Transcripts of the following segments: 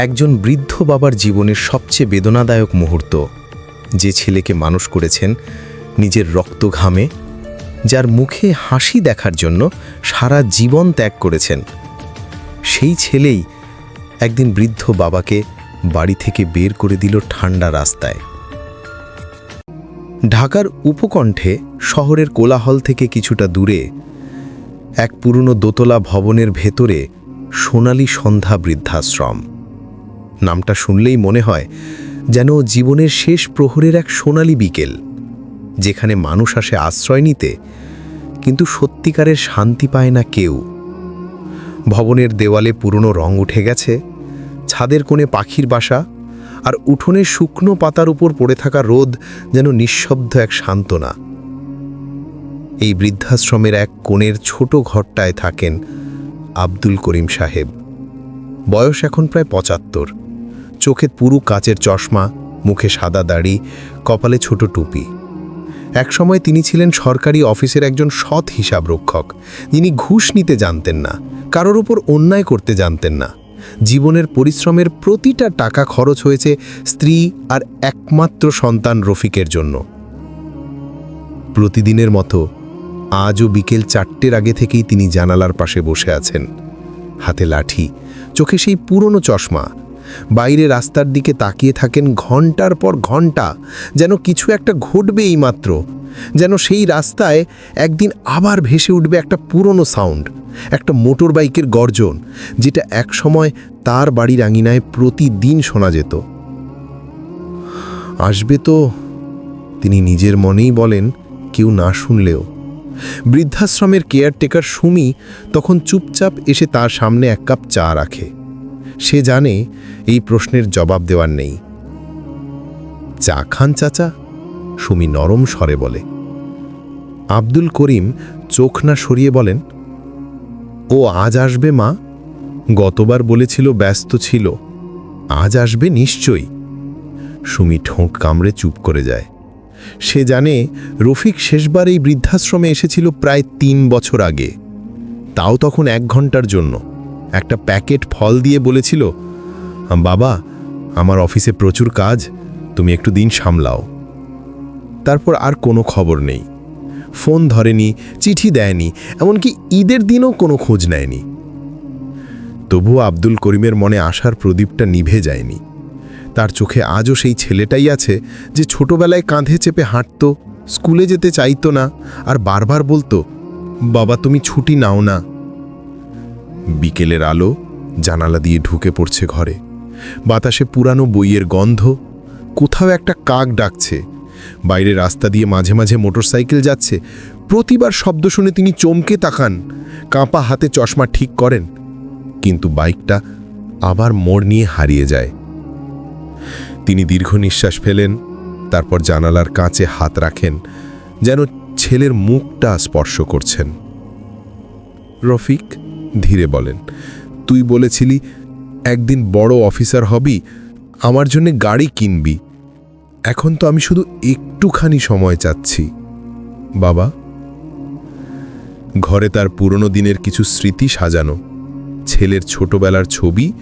একজন বৃদ্ধ বাবার জীবনের সবচেয়ে বেদনাদায়ক মুহূর্ত, যে ছেলেকে মানুষ করেছেন নিজের রক্ত ঘামে যার মুখে হাসি দেখার জন্য সারা জীবন ত্যাগ করেছেন। সেই ছেলেই একদিন বৃদ্ধ বাবাকে বাড়ি থেকে বের করে দিল ঠান্ডা রাস্তায়। ঢাকার উপকণ্ঠে শহরের কোলাহল থেকে কিছুটা দূরে এক পুরনো দোতলা ভবনের ভেতরে সোনালি সন্ধ্যা বৃদ্ধাশ্রম। নামটা শুনলেই মনে হয় যেন জীবনের শেষ প্রহরের এক সোনালি বিকেল, যেখানে মানুষ আসে আশ্রয় নিতে, কিন্তু সত্যিকারের শান্তি পায় না কেউ। ভবনের দেওয়ালে পুরনো রং উঠে গেছে, ছাদের কোণে পাখির বাসা, আর উঠোনে শুকনো পাতার উপর পড়ে থাকা রোদ যেন নিঃশব্দ এক সান্ত্বনা। এই বৃদ্ধাশ্রমের এক কোণের ছোট ঘরটায় থাকেন আব্দুল করিম সাহেব। বয়স এখন প্রায় পঁচাত্তর। চোখে পুরু কাচের চশমা, মুখে সাদা দাড়ি, কপালে ছোট টুপি। একসময় তিনি ছিলেন সরকারি অফিসের একজন সৎ হিসাবরক্ষক, যিনি ঘুষ নিতে জানতেন না, কারোর উপর অন্যায় করতে জানতেন না। জীবনের পরিশ্রমের প্রতিটা টাকা খরচ হয়েছে স্ত্রী আর একমাত্র সন্তান রফিকের জন্য। প্রতিদিনের মতো আজও বিকেল চারটের আগে থেকেই তিনি জানালার পাশে বসে আছেন। হাতে লাঠি, চোখে সেই পুরনো চশমা বাইরে রাস্তার দিকে তাকিয়ে থাকেন ঘণ্টার পর ঘণ্টা যেন কিছু একটা ঘটবে এই মাত্র যেন সেই রাস্তায় একদিন আবার ভেসে উঠবে একটা পুরনো সাউন্ড, একটা মোটর বাইকের গর্জন, যেটা একসময় তার বাড়ির আঙিনায় প্রতিদিন শোনা যেত। আসবে তো, তিনি নিজের মনেই বলেন, কেউ না শুনলেও। বৃদ্ধাশ্রমের কেয়ারটেকার সুমি তখন চুপচাপ এসে তার সামনে এক কাপ চা রাখে। সে জানে এই প্রশ্নের জবাব দেওয়ার নেই। চা খান চাচা? সুমি নরম স্বরে বলে। আব্দুল করিম চোখ না সরিয়ে বলেন, ও আজ আসবে মা? গতবার বলেছিল ব্যস্ত ছিল। আজ আসবে নিশ্চয়ই। সুমি ঠোঁট কামড়ে চুপ করে যায়। সে জানে রফিক শেষবার এই বৃদ্ধাশ্রমে এসেছিল প্রায় তিন বছর আগে। তাও তখন এক ঘণ্টার জন্য। একটা প্যাকেট ফল দিয়ে বলেছিল, বাবা, আমার অফিসে প্রচুর কাজ, তুমি একটু দিন সামলাও। তারপর আর কোনো খবর নেই। ফোন ধরেনি, চিঠি দেয়নি, এমনকি ঈদের দিনও কোনো খোঁজ নেয়নি। তবুও আব্দুল করিমের মনে আসার প্রদীপটা নিভে যায়নি। তার চোখে আজও সেই ছেলেটাই আছে যে ছোটবেলায় কাঁধে চেপে হাঁটত, স্কুলে যেতে চাইতো না, আর বারবার বলতো, বাবা, তুমি ছুটি নাও না। বিকেলের আলো জানালা দিয়ে ঢুকে পড়ছে ঘরে। বাতাসে পুরানো বইয়ের গন্ধ, কোথাও একটা কাক ডাকছে। বাইরে রাস্তা দিয়ে মাঝে মাঝে মোটরসাইকেল যাচ্ছে। প্রতিবার শব্দ শুনে তিনি চমকে তাকান, কাঁপা হাতে চশমা ঠিক করেন। কিন্তু বাইকটা আবার মোড় নিয়ে হারিয়ে যায়। তিনি দীর্ঘ নিঃশ্বাস ফেলেন, তারপর জানালার কাঁচে হাত রাখেন, যেন ছেলের মুখটা স্পর্শ করছেন। রফিক ধীরে বলেন, তুই বলেছিলি, একদিন বড় অফিসার হবি, আমার জন্য গাড়ি কিনবি। এখন তো আমি শুধু একটুখানি সময় চাচ্ছি। বাবা? ঘরে তার পুরনো দিনের কিছু স্মৃতি সাজানো, ছেলের ছোটবেলার ছবি,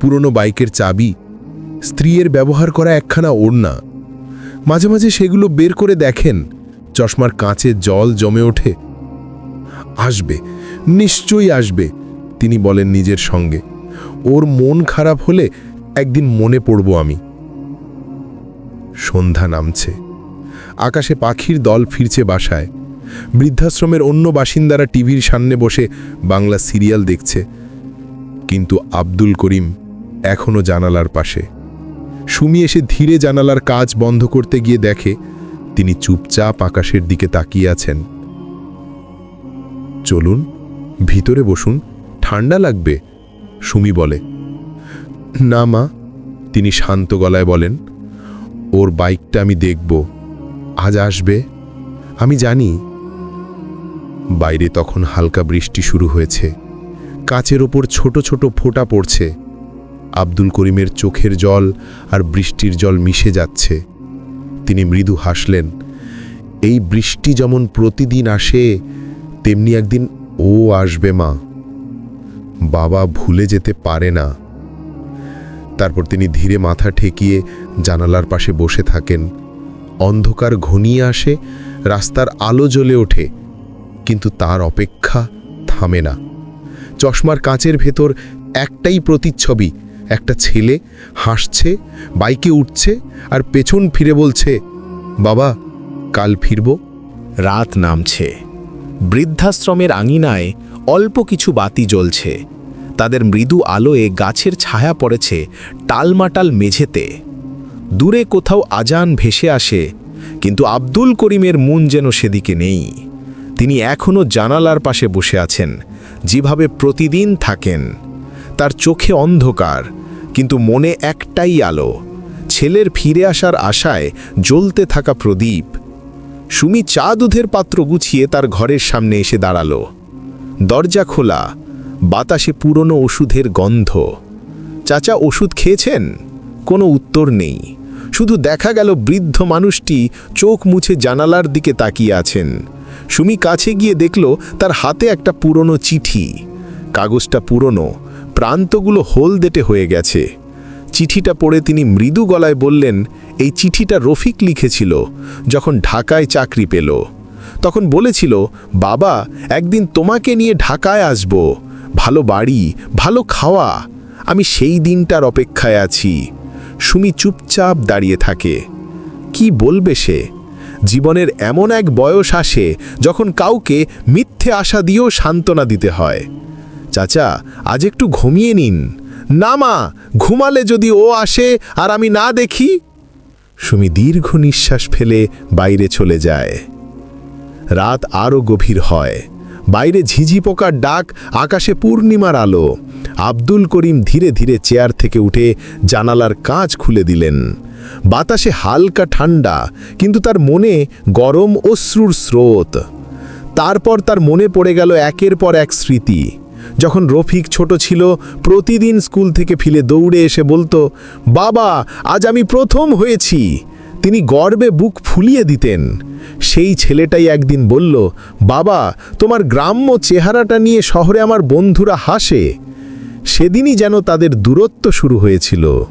পুরনো বাইকের চাবি, স্ত্রীর ব্যবহার করা একখানা ওড়না। মাঝে মাঝে সেগুলো বের করে দেখেন, চশমার কাঁচে জল জমে ওঠে। আসবে, নিশ্চয়ই আসবে, তিনি বলেন নিজের সঙ্গে। ওর মন খারাপ হলে একদিন মনে পড়ব আমি। সন্ধ্যা নামছে। আকাশে পাখির দল ফিরছে বাসায়। বৃদ্ধাশ্রমের অন্য বাসিন্দারা টিভির সামনে বসে বাংলা সিরিয়াল দেখছে। কিন্তু আব্দুল করিম এখনও জানালার পাশে। সুমি এসে ধীরে জানালার কাজ বন্ধ করতে গিয়ে দেখে তিনি চুপচাপ আকাশের দিকে তাকিয়ে আছেন। চলুন, ভিতরে বসুন ঠান্ডা লাগবে, সুমি বলে। না মা, তিনি শান্ত গলায় বলেন, ওর বাইকটা আমি দেখব, আজ আসবে, আমি জানি। বাইরে তখন হালকা বৃষ্টি শুরু হয়েছে, কাচের ওপর ছোট ছোট ফোঁটা পড়ছে, আব্দুল করিমের চোখের জল আর বৃষ্টির জল মিশে যাচ্ছে। তিনি মৃদু হাসলেন, এই বৃষ্টি যেমন প্রতিদিন আসে তেমনি একদিন ও আসবে মা। বাবা ভুলে যেতে পারে না। তারপর তিনি ধীরে মাথা ঠেকিয়ে জানালার পাশে বসে থাকেন। অন্ধকার ঘনিয়ে আসে, রাস্তার আলো জ্বলে ওঠে, কিন্তু তার অপেক্ষা থামে না। চশমার কাঁচের ভেতর একটাই প্রতিচ্ছবি, একটা ছেলে হাসছে, বাইকে উঠছে আর পেছন ফিরে বলছে, বাবা, কাল ফিরব? রাত নামছে। বৃদ্ধাশ্রমের আঙিনায় অল্প কিছু বাতি জ্বলছে। তাদের মৃদু আলোয় গাছের ছায়া পড়েছে টালমাটাল মেঝেতে। দূরে কোথাও আজান ভেসে আসে, কিন্তু আব্দুল করিমের মন যেন সেদিকে নেই। তিনি এখনও জানালার পাশে বসে আছেন, যেভাবে প্রতিদিন থাকেন। তার চোখে অন্ধকার, কিন্তু মনে একটাই আলো, ছেলের ফিরে আসার আশায় জ্বলতে থাকা প্রদীপ। সুমি চা দুধের পাত্র গুছিয়ে তার ঘরের সামনে এসে দাঁড়াল। দরজা খোলা, বাতাসে পুরনো ওষুধের গন্ধ। চাচা, ওষুধ খেয়েছেন? কোনো উত্তর নেই। শুধু দেখা গেল বৃদ্ধ মানুষটি চোখ মুছে জানালার দিকে তাকিয়ে আছেন। সুমি কাছে গিয়ে দেখল তার হাতে একটা পুরনো চিঠি। কাগজটা পুরনো, প্রান্তগুলো হোলদেটে হয়ে গেছে। চিঠিটা পড়ে তিনি মৃদু গলায় বললেন এই চিঠিটা রফিক লিখেছিল যখন ঢাকায় চাকরি পেল। তখন বলেছিল, বাবা, একদিন তোমাকে নিয়ে ঢাকায় আসব। ভালো বাড়ি, ভালো খাওয়া। আমি সেই দিনটার অপেক্ষায় আছি। সুমি চুপচাপ দাঁড়িয়ে থাকে। কি বলবে সে? জীবনের এমন এক বয়স আসে যখন কাউকে মিথ্যে আশা দিয়েও সান্ত্বনা দিতে হয়। চাচা, আজ একটু ঘুমিয়ে নিন। না মা, ঘুমালে যদি ও আসে আর আমি না দেখি সুমি দীর্ঘ নিঃশ্বাস ফেলে বাইরে চলে যায়। রাত আরও গভীর হয়। বাইরে ঝিঝি পোকার ডাক, আকাশে পূর্ণিমার আলো। আব্দুল করিম ধীরে ধীরে চেয়ার থেকে উঠে জানালার কাঁচ খুলে দিলেন। বাতাসে হালকা ঠান্ডা, কিন্তু তার মনে গরম অশ্রুর স্রোত। তারপর তার মনে পড়ে গেল একের পর এক স্মৃতি। যখন রফিক ছোট ছিল, প্রতিদিন স্কুল থেকে ফিরে দৌড়ে এসে বলতো, বাবা, আজ আমি প্রথম হয়েছি। তিনি গর্বে বুক ফুলিয়ে দিতেন। সেই ছেলেটাই একদিন বলল, বাবা, তোমার গ্রাম্য চেহারাটা নিয়ে শহরে আমার বন্ধুরা হাসে। সেদিনই যেন তাদের দূরত্ব শুরু হয়েছিল।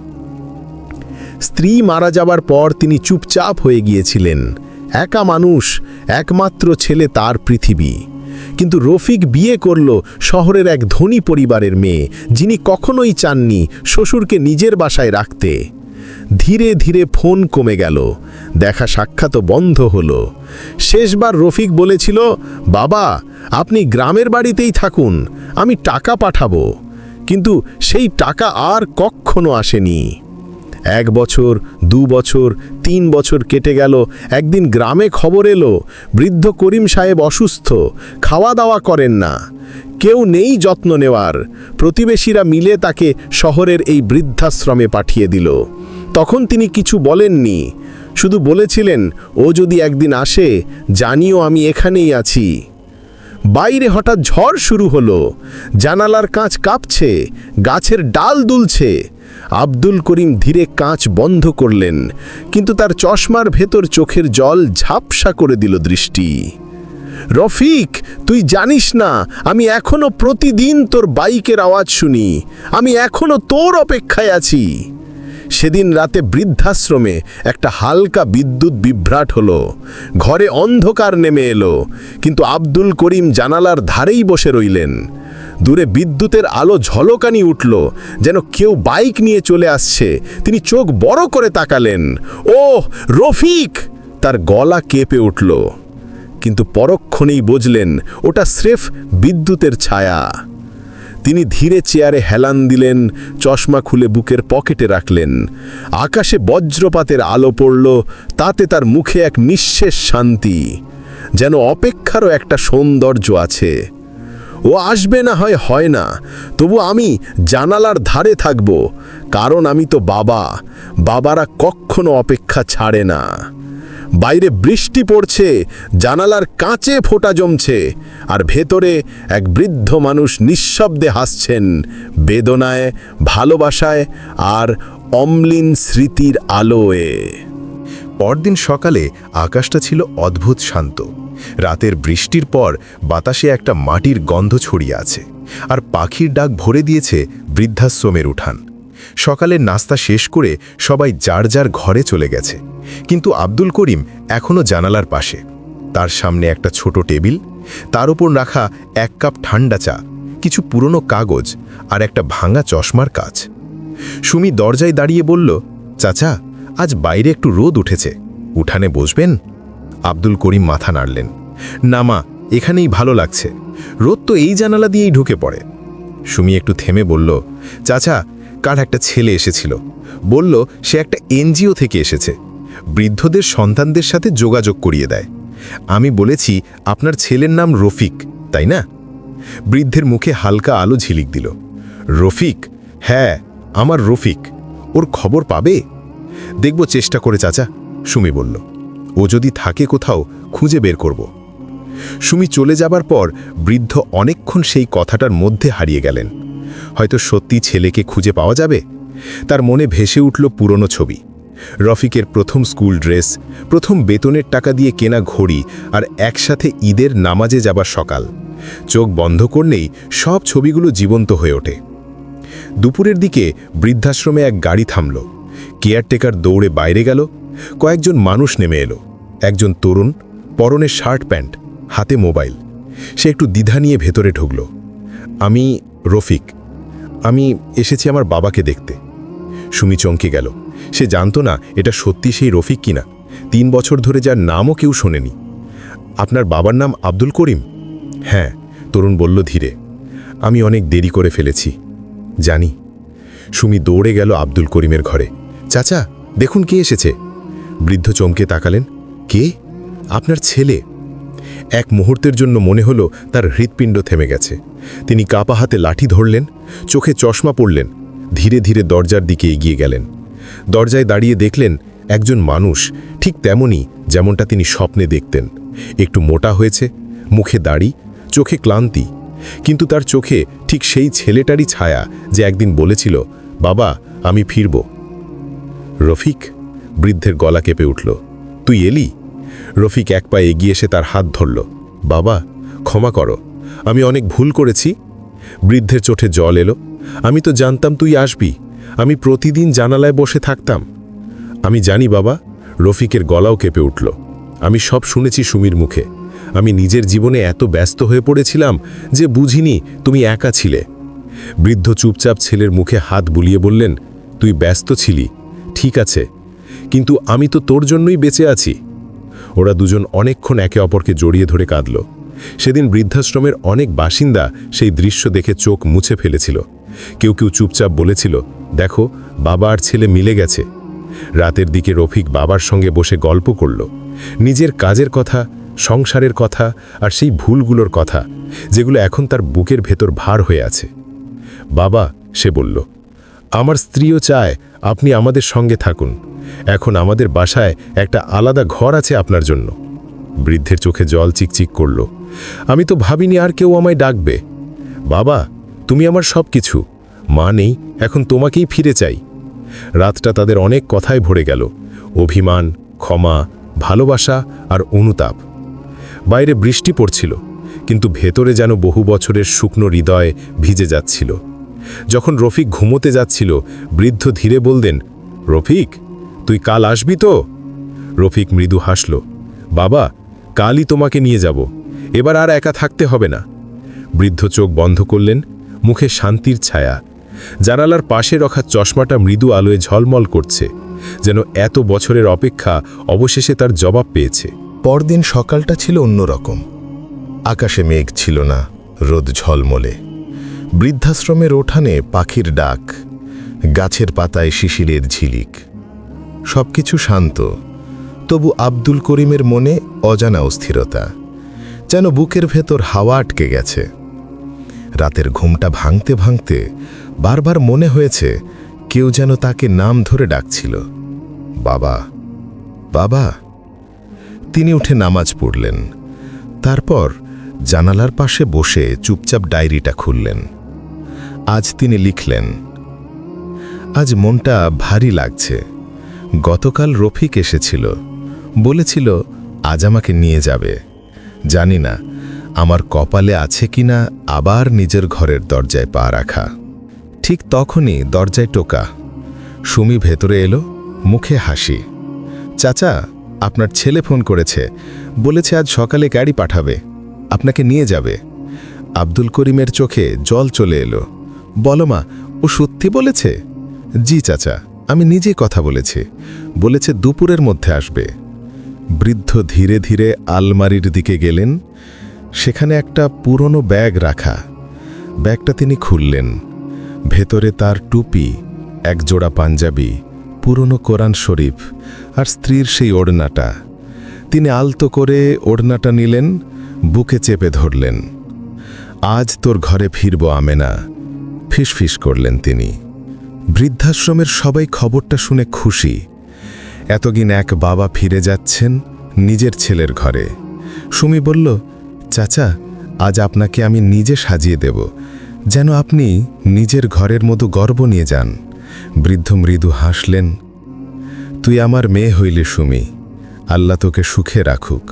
স্ত্রী মারা যাবার পর তিনি চুপচাপ হয়ে গিয়েছিলেন। একা মানুষ, একমাত্র ছেলে তার পৃথিবী। কিন্তু রফিক বিয়ে করল শহরের এক ধনী পরিবারের মেয়ে, যিনি কখনোই চাননি শ্বশুরকে নিজের বাসায় রাখতে। ধীরে ধীরে ফোন কমে গেল, দেখা সাক্ষাৎ বন্ধ হলো। শেষবার রফিক বলেছিল, বাবা, আপনি গ্রামের বাড়িতেই থাকুন, আমি টাকা পাঠাবো। কিন্তু সেই টাকা আর কখনো আসেনি। এক বছর, দু বছর, তিন বছর কেটে গেল। একদিন গ্রামে খবর এলো, বৃদ্ধ করিম সাহেব অসুস্থ, খাওয়া দাওয়া করেন না। কেউ নেই যত্ন নেওয়ার। প্রতিবেশীরা মিলে তাকে শহরের এই বৃদ্ধাশ্রমে পাঠিয়ে দিল। তখন তিনি কিছু বলেননি। শুধু বলেছিলেন, ও যদি একদিন আসে, জানিও আমি এখানেই আছি। বাইরে হঠাৎ ঝড় শুরু হলো। জানালার কাঁচ কাঁপছে, গাছের ডাল দুলছে। আব্দুল করিম ধীরে কাঁচ বন্ধ করলেন, কিন্তু তার চশমার ভেতর চোখের জল ঝাপসা করে দিল দৃষ্টি। রফিক, তুই জানিস না, আমি এখনও প্রতিদিন তোর বাইকের আওয়াজ শুনি, আমি এখনও তোর অপেক্ষায় আছি। সেদিন রাতে বৃদ্ধাশ্রমে একটা হালকা বিদ্যুৎ বিভ্রাট হলো, ঘরে অন্ধকার নেমে এলো, কিন্তু আব্দুল করিম জানালার ধারেই বসে রইলেন। দূরে বিদ্যুতের আলো ঝলকানি উঠল, যেন কেউ বাইক নিয়ে চলে আসছে। তিনি চোখ বড় করে তাকালেন। ও রফিক! তার গলা কেঁপে উঠল। কিন্তু পরক্ষণেই বুঝলেন, ওটা স্রেফ বিদ্যুতের ছায়া। তিনি ধীরে চেয়ারে হেলান দিলেন, চশমা খুলে বুকের পকেটে রাখলেন। আকাশে বজ্রপাতের আলো পড়ল, তাতে তার মুখে এক নিঃশেষ শান্তি। যেন অপেক্ষারও একটা সৌন্দর্য আছে। ও আসবে না হয় হয় না। তবু আমি জানালার ধারে থাকব, কারণ আমি তো বাবা। বাবারা কখনো অপেক্ষা ছাড়ে না। বাইরে বৃষ্টি পড়ছে, জানালার কাঁচে ফোঁটা জমছে, আর ভেতরে এক বৃদ্ধ মানুষ নিঃশব্দে হাসছেন, বেদনায়, ভালোবাসায়, আর অম্লিন স্মৃতির আলোয়। পরদিন সকালে আকাশটা ছিল অদ্ভুত শান্ত। রাতের বৃষ্টির পর বাতাসে একটা মাটির গন্ধ ছড়িয়ে আছে, আর পাখির ডাক ভরে দিয়েছে বৃদ্ধাশ্রমের উঠান। সকালের নাস্তা শেষ করে সবাই যার যার ঘরে চলে গেছে, কিন্তু আব্দুল করিম এখনও জানালার পাশে। তার সামনে একটা ছোট টেবিল, তার উপর রাখা এক কাপ ঠান্ডা চা, কিছু পুরনো কাগজ আর একটা ভাঙা চশমার কাজ। সুমি দরজায় দাঁড়িয়ে বলল, চাচা, আজ বাইরে একটু রোদ উঠেছে, উঠানে বসবেন? আব্দুল করিম মাথা নাড়লেন। না মা, এখানেই ভালো লাগছে। রোদ তো এই জানালা দিয়েই ঢুকে পড়ে। সুমি একটু থেমে বলল, চাচা কার একটা ছেলে এসেছিল। বলল, সে একটা এনজিও থেকে এসেছে। বৃদ্ধদের সন্তানদের সাথে যোগাযোগ করিয়ে দেয়। আমি বলেছি, আপনার ছেলের নাম রফিক, তাই না? বৃদ্ধের মুখে হালকা আলো ঝিলিক দিল। রফিক? হ্যাঁ আমার রফিক। ওর খবর পাবে? দেখব, চেষ্টা করে, চাচা, সুমি বলল। ও যদি থাকে কোথাও, খুঁজে বের করব। সুমি চলে যাবার পর বৃদ্ধ অনেকক্ষণ সেই কথাটার মধ্যে হারিয়ে গেলেন। হয়তো সত্যি ছেলেকে খুঁজে পাওয়া যাবে? তার মনে ভেসে উঠল পুরনো ছবি। রফিকের প্রথম স্কুল ড্রেস, প্রথম বেতনের টাকা দিয়ে কেনা ঘড়ি আর একসাথে ঈদের নামাজে যাবার সকাল। চোখ বন্ধ করলেই সব ছবিগুলো জীবন্ত হয়ে ওঠে। দুপুরের দিকে বৃদ্ধাশ্রমে এক গাড়ি থামল। কেয়ারটেকার দৌড়ে বাইরে গেল। কয়েকজন মানুষ নেমে এলো। একজন তরুণ, পরনে শার্ট প্যান্ট, হাতে মোবাইল। সে একটু দ্বিধা নিয়ে ভেতরে ঢুকল। আমি রফিক। আমি এসেছি আমার বাবাকে দেখতে। সুমি চমকে গেল। সে জানতো না, এটা সত্যি সেই রফিক কিনা। তিন বছর ধরে যার নামও কেউ শোনেনি। আপনার বাবার নাম আব্দুল করিম? হ্যাঁ তরুণ বলল ধীরে। আমি অনেক দেরি করে ফেলেছি। জানি। সুমি দৌড়ে গেল আব্দুল করিমের ঘরে। চাচা, দেখুন কে এসেছে। বৃদ্ধ চমকে তাকালেন। কে? আপনার ছেলে। এক মুহূর্তের জন্য মনে হলো তার হৃৎপিণ্ড থেমে গেছে। তিনি কাপা হাতে লাঠি ধরলেন, চোখে চশমা পড়লেন, ধীরে ধীরে দরজার দিকে এগিয়ে গেলেন। দরজায় দাঁড়িয়ে দেখলেন একজন মানুষ, ঠিক তেমনই যেমনটা তিনি স্বপ্নে দেখতেন। একটু মোটা হয়েছে, মুখে দাড়ি, চোখে ক্লান্তি। কিন্তু তার চোখে ঠিক সেই ছেলেটারই ছায়া যে একদিন বলেছিল, বাবা, আমি ফিরব। রফিক বৃদ্ধের গলা কেঁপে উঠল। তুই এলি? রফিক এক পা এগিয়ে এসে তার হাত ধরল। বাবা, ক্ষমা করো। আমি অনেক ভুল করেছি। বৃদ্ধের চোখে জল এলো। আমি তো জানতাম তুই আসবি। আমি প্রতিদিন জানালায় বসে থাকতাম। আমি জানি বাবা। রফিকের গলাও কেঁপে উঠল। আমি সব শুনেছি সুমির মুখে। আমি নিজের জীবনে এত ব্যস্ত হয়ে পড়েছিলাম যে বুঝিনি তুমি একা ছিলে। বৃদ্ধ চুপচাপ ছেলের মুখে হাত বুলিয়ে বললেন, তুই ব্যস্ত ছিলি। ঠিক আছে কিন্তু আমি তো তোর জন্যই বেঁচে আছি। ওরা দুজন অনেকক্ষণ একে অপরকে জড়িয়ে ধরে কাঁদল। সেদিন বৃদ্ধাশ্রমের অনেক বাসিন্দা সেই দৃশ্য দেখে চোখ মুছে ফেলেছিল। কেউ কেউ চুপচাপ বলেছিল, দেখো, বাবা আর ছেলে মিলে গেছে। রাতের দিকে রফিক বাবার সঙ্গে বসে গল্প করল। নিজের কাজের কথা, সংসারের কথা আর সেই ভুলগুলোর কথা, যেগুলো এখন তার বুকের ভেতর ভার হয়ে আছে। বাবা, সে বলল, আমার স্ত্রীও চায় আপনি আমাদের সঙ্গে থাকুন। এখন আমাদের বাসায় একটা আলাদা ঘর আছে আপনার জন্য। বৃদ্ধের চোখে জল চিকচিক করল। আমি তো ভাবিনি আর কেউ আমায় ডাকবে। বাবা, তুমি আমার সব কিছু মা নেই, এখন তোমাকেই ফিরে চাই। রাতটা তাদের অনেক কথায় ভরে গেল। অভিমান, ক্ষমা, ভালোবাসা আর অনুতাপ। বাইরে বৃষ্টি পড়ছিল, কিন্তু ভেতরে যেন বহু বছরের শুকনো হৃদয় ভিজে যাচ্ছিল। যখন রফিক ঘুমোতে যাচ্ছিল, বৃদ্ধ ধীরে বললেন, রফিক, তুই কাল আসবি তো? রফিক মৃদু হাসল, বাবা, কালই তোমাকে নিয়ে যাব, এবার আর একা থাকতে হবে না। বৃদ্ধ চোখ বন্ধ করলেন, মুখে শান্তির ছায়া। জানালার পাশে রাখা চশমাটা মৃদু আলোয় ঝলমল করছে, যেন এত বছরের অপেক্ষা অবশেষে তার জবাব পেয়েছে। পরদিন সকালটা ছিল অন্যরকম। আকাশে মেঘ ছিল না, রোদ ঝলমলে। বৃদ্ধাশ্রমের ওঠানে পাখির ডাক, গাছের পাতায় শিশিরের ঝিলিক। সবকিছু শান্ত, তবু আব্দুল করিমের মনে অজানা অস্থিরতা, যেন বুকের ভেতর হাওয়া আটকে গেছে। রাতের ঘুমটা ভাঙতে ভাঙতে বারবার মনে হয়েছে কেউ যেন তাকে নাম ধরে ডাকছিল। বাবা বাবা। তিনি উঠে নামাজ পড়লেন, তারপর জানালার পাশে বসে চুপচাপ ডায়েরিটা খুললেন। আজ তিনি লিখলেন, আজ মনটা ভারী লাগছে। গতকাল রফিক এসেছিল। বলেছিল, আজ আমাকে নিয়ে যাবে। জানি না, আমার কপালে আছে কিনা আবার নিজের ঘরের দরজায় পা রাখা। ঠিক তখনই দরজায় টোকা। সুমি ভেতরে এলো, মুখে হাসি। চাচা, আপনার ছেলে ফোন করেছে। বলেছে আজ সকালে গাড়ি পাঠাবে। আপনাকে নিয়ে যাবে। আব্দুল করিমের চোখে জল চলে এলো। বলো মা, ও সত্যি বলেছে? জি চাচা, আমি নিজে কথা বলেছি। বলেছে দুপুরের মধ্যে আসবে। বৃদ্ধ ধীরে ধীরে আলমারির দিকে গেলেন। সেখানে একটা পুরনো ব্যাগ রাখা। ব্যাগটা তিনি খুললেন। ভেতরে তার টুপি, একজোড়া পাঞ্জাবি, পুরনো কোরআন শরীফ আর স্ত্রীর সেই ওড়নাটা। তিনি আলতো করে ওড়নাটা নিলেন, বুকে চেপে ধরলেন। আজ তোর ঘরে ফিরব আমেনা। ফিসফিস করলেন তিনি। বৃদ্ধাশ্রমের সবাই খবরটা শুনে খুশি। এতদিন এক বাবা ফিরে যাচ্ছেন নিজের ছেলের ঘরে। সুমি বলল, চাচা, আজ আপনাকে আমি নিজে সাজিয়ে দেব। যেন আপনি নিজের ঘরের মতো গর্ব নিয়ে যান। বৃদ্ধ মৃদু হাসলেন, তুই আমার মেয়ে হইলে সুমি। আল্লাহ তোকে সুখে রাখুক।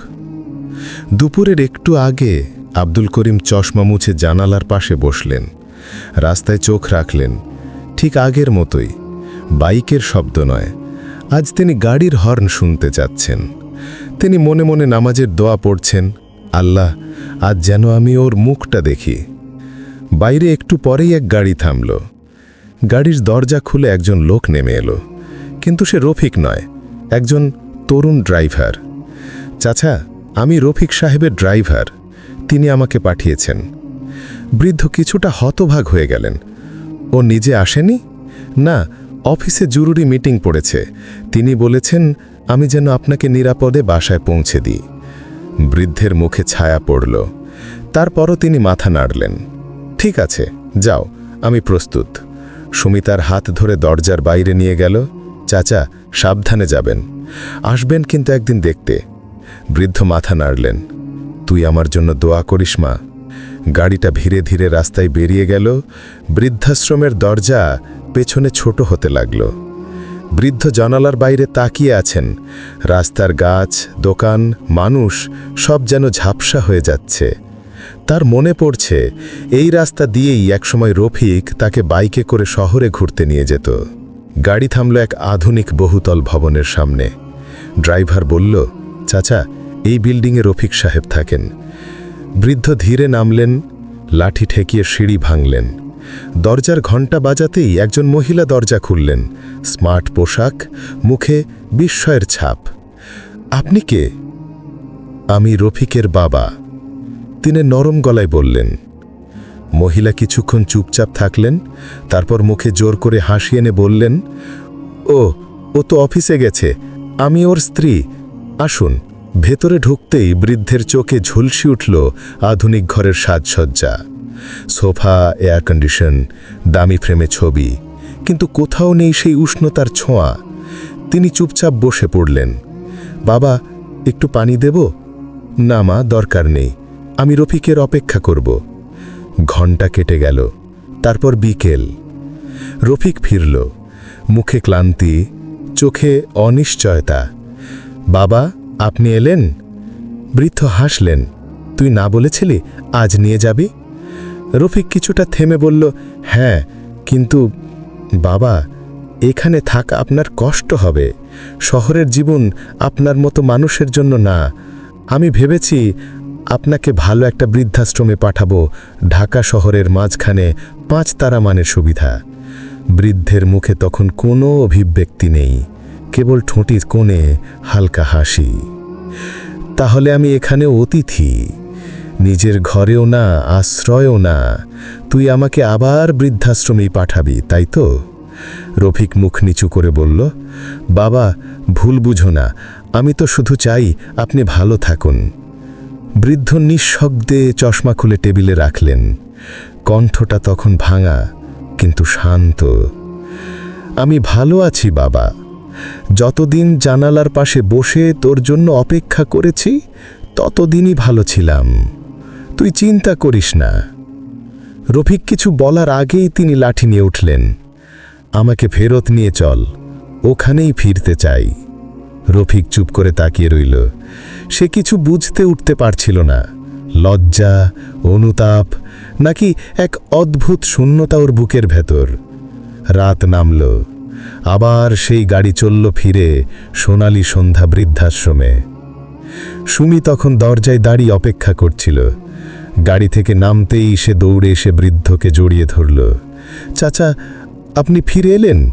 দুপুরের একটু আগে আব্দুল করিম চশমা মুছে জানালার পাশে বসলেন। রাস্তায় চোখ রাখলেন। ঠিক আগের মতোই। বাইকের শব্দ নয়। আজ তিনি গাড়ির হর্ন শুনতে যাচ্ছেন তিনি মনে মনে নামাজের দোয়া পড়ছেন, আল্লাহ, আজ যেন আমি ওর মুখটা দেখি। বাইরে একটু পরেই এক গাড়ি থামল। গাড়ির দরজা খুলে একজন লোক নেমে এলো। কিন্তু সে রফিক নয়, একজন তরুণ ড্রাইভার। চাচা, আমি রফিক সাহেবের ড্রাইভার। তিনি আমাকে পাঠিয়েছেন। বৃদ্ধ কিছুটা হতভাগ হয়ে গেলেন। ও নিজে আসেনি? না, অফিসে জরুরি মিটিং পড়েছে। তিনি বলেছেন, আমি যেন আপনাকে নিরাপদে বাসায় পৌঁছে দিই। বৃদ্ধের মুখে ছায়া পড়ল। তারপরও তিনি মাথা নাড়লেন। ঠিক আছে, যাও, আমি প্রস্তুত। সুমিতার হাত ধরে দরজার বাইরে নিয়ে গেল। চাচা, সাবধানে যাবেন। আসবেন কিন্তু একদিন দেখতে। বৃদ্ধ মাথা নাড়লেন। তুই আমার জন্য দোয়া করিস মা। গাড়িটা ধীরে ধীরে রাস্তায় বেরিয়ে গেল। বৃদ্ধাশ্রমের দরজা পেছনে ছোট হতে লাগল। বৃদ্ধ জানালার বাইরে তাকিয়ে আছেন। রাস্তার গাছ, দোকান, মানুষ সব যেন ঝাপসা হয়ে যাচ্ছে। তার মনে পড়ছে, এই রাস্তা দিয়েই একসময় রফিক তাকে বাইকে করে শহরে ঘুরতে নিয়ে যেত। গাড়ি থামল এক আধুনিক বহুতল ভবনের সামনে। ড্রাইভার বলল, চাচা, এই বিল্ডিংয়ে রফিক সাহেব থাকেন। বৃদ্ধ ধীরে নামলেন, লাঠি ঠেকিয়ে সিঁড়ি ভাঙলেন। দরজার ঘণ্টা বাজাতেই একজন মহিলা দরজা খুললেন। স্মার্ট পোশাক, মুখে বিস্ময়ের ছাপ। আপনি কে? আমি রফিকের বাবা। তিনি নরম গলায় বললেন। মহিলা কিছুক্ষণ চুপচাপ থাকলেন, তারপর মুখে জোর করে হাসি এনে বললেন, ও ও তো অফিসে গেছে, আমি ওর স্ত্রী। আসুন। ভেতরে ঢুকতেই বৃদ্ধের চোখে ঝুলসি উঠল আধুনিক ঘরের সাজসজ্জা। সোফা এয়ার কন্ডিশন দামি ফ্রেমে ছবি। কিন্তু কোথাও নেই সেই উষ্ণতার ছোঁয়া। তিনি চুপচাপ বসে পড়লেন। বাবা, একটু পানি দেব? না মা, দরকার নেই। আমি রফিকের অপেক্ষা করব। ঘণ্টা কেটে গেল। তারপর বিকেল। রফিক ফিরল। মুখে ক্লান্তি, চোখে অনিশ্চয়তা। বাবা আপনি এলেন? বৃদ্ধ হাসলেন। তুই না বলেছিলি আজ নিয়ে যাবি? রফিক কিছুটা থেমে বলল হ্যাঁ কিন্তু বাবা, এখানে থাকা আপনার কষ্ট হবে। শহরের জীবন আপনার মতো মানুষের জন্য না। আমি ভেবেছি আপনাকে ভালো একটা বৃদ্ধাশ্রমে পাঠাবো, ঢাকা শহরের মাঝখানে পাঁচ তারা মানের সুবিধা। বৃদ্ধের মুখে তখন কোনো অভিব্যক্তি নেই। কেবল ঠোঁটির কোণে হালকা হাসি। তাহলে আমি এখানে অতিথি। নিজের ঘরেও না, আশ্রয়ও না। তুই আমাকে আবার বৃদ্ধাশ্রমেই পাঠাবি, তাই তো? রফিক মুখ নিচু করে বলল, বাবা, ভুল বুঝো না। আমি তো শুধু চাই আপনি ভালো থাকুন। বৃদ্ধ নিঃশব্দে চশমা খুলে টেবিলে রাখলেন। কণ্ঠটা তখন ভাঙা, কিন্তু শান্ত। আমি ভালো আছি, বাবা। যতদিন জানালার পাশে বসে তোর জন্য অপেক্ষা করেছি, ততদিনই ভালো ছিলাম। তুই চিন্তা করিস না। রফিক কিছু বলার আগেই তিনি লাঠি নিয়ে উঠলেন। আমাকে ফেরত নিয়ে চল, ওখানেই ফিরতে চাই। রফিক চুপ করে তাকিয়ে রইল। সে কিছু বুঝতে উঠতে পারছিল না। লজ্জা, অনুতাপ, নাকি এক অদ্ভুত শূন্যতা ওর বুকের ভেতর। রাত নামল। আবার সেই গাড়ি চলল ফিরে সোনালি সন্ধ্যা বৃদ্ধাশ্রমে। সুমি তখন দরজায় দাঁড়িয়ে অপেক্ষা করছিল। গাড়ি থেকে নামতেই সে দৌড়ে এসে বৃদ্ধকে জড়িয়ে ধরল। চাচা, আপনি ফিরে এলেন?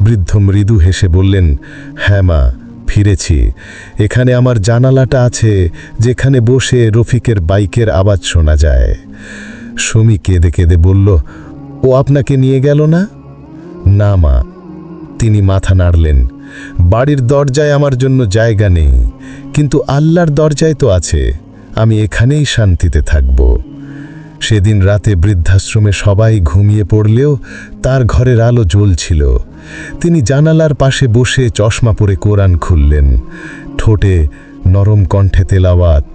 বৃদ্ধ মৃদু হেসে বললেন হ্যাঁ মা, ফিরেছি। এখানে আমার জানালাটা আছে, যেখানে বসে রফিকের বাইকের আওয়াজ শোনা যায়। সুমি কেঁদে কেঁদে বলল, ও আপনাকে নিয়ে গেল না? না মা তিনি মাথা নাড়লেন, বাড়ির দরজায় আমার জন্য জায়গা নেই, কিন্তু আল্লাহর দরজায় তো আছে, আমি এখানেই শান্তিতে থাকব। সেদিন রাতে বৃদ্ধাশ্রমে সবাই ঘুমিয়ে পড়লেও তার ঘরের আলো জ্বলছিল। তিনি জানালার পাশে বসে চশমা পরে কোরআন খুললেন। ঠোঁটে নরম কণ্ঠে তেলাওয়াত,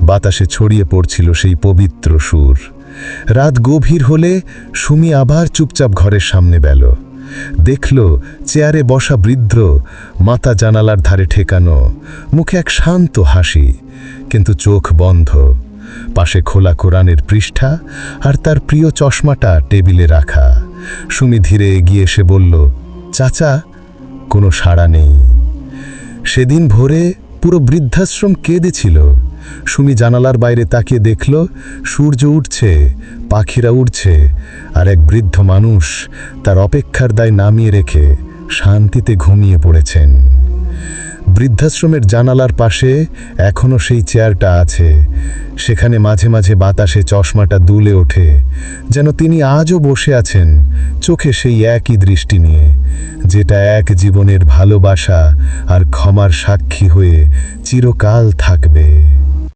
বাতাসে ছড়িয়ে পড়ছিল সেই পবিত্র সুর। রাত গভীর হলে সুমি আবার চুপচাপ ঘরের সামনে বেল। দেখল চেয়ারে বসা বৃদ্ধ মাথা জানালার ধারে ঠেকানো, মুখে এক শান্ত হাসি, কিন্তু চোখ বন্ধ। পাশে খোলা কোরআনের পৃষ্ঠা আর তার প্রিয় চশমাটা টেবিলে রাখা। সুমি ধীরে এগিয়ে এসে বলল, চাচা, কোনো সাড়া নেই। সেদিন ভোরে পুরো বৃদ্ধাশ্রম কেঁদেছিল। সুমি জানালার বাইরে তাকিয়ে দেখল, সূর্য উঠছে, পাখিরা উড়ছে, আর এক বৃদ্ধ মানুষ তার অপেক্ষার দায় নামিয়ে রেখে শান্তিতে ঘুমিয়ে পড়েছেন। বৃদ্ধাশ্রমের জানালার পাশে এখনও সেই চেয়ারটা আছে। সেখানে মাঝে মাঝে বাতাসে চশমাটা দুলে ওঠে, যেন তিনি আজও বসে আছেন চোখে সেই একই দৃষ্টি নিয়ে, যেটা এক জীবনের ভালোবাসা আর ক্ষমার সাক্ষী হয়ে চিরকাল থাকবে।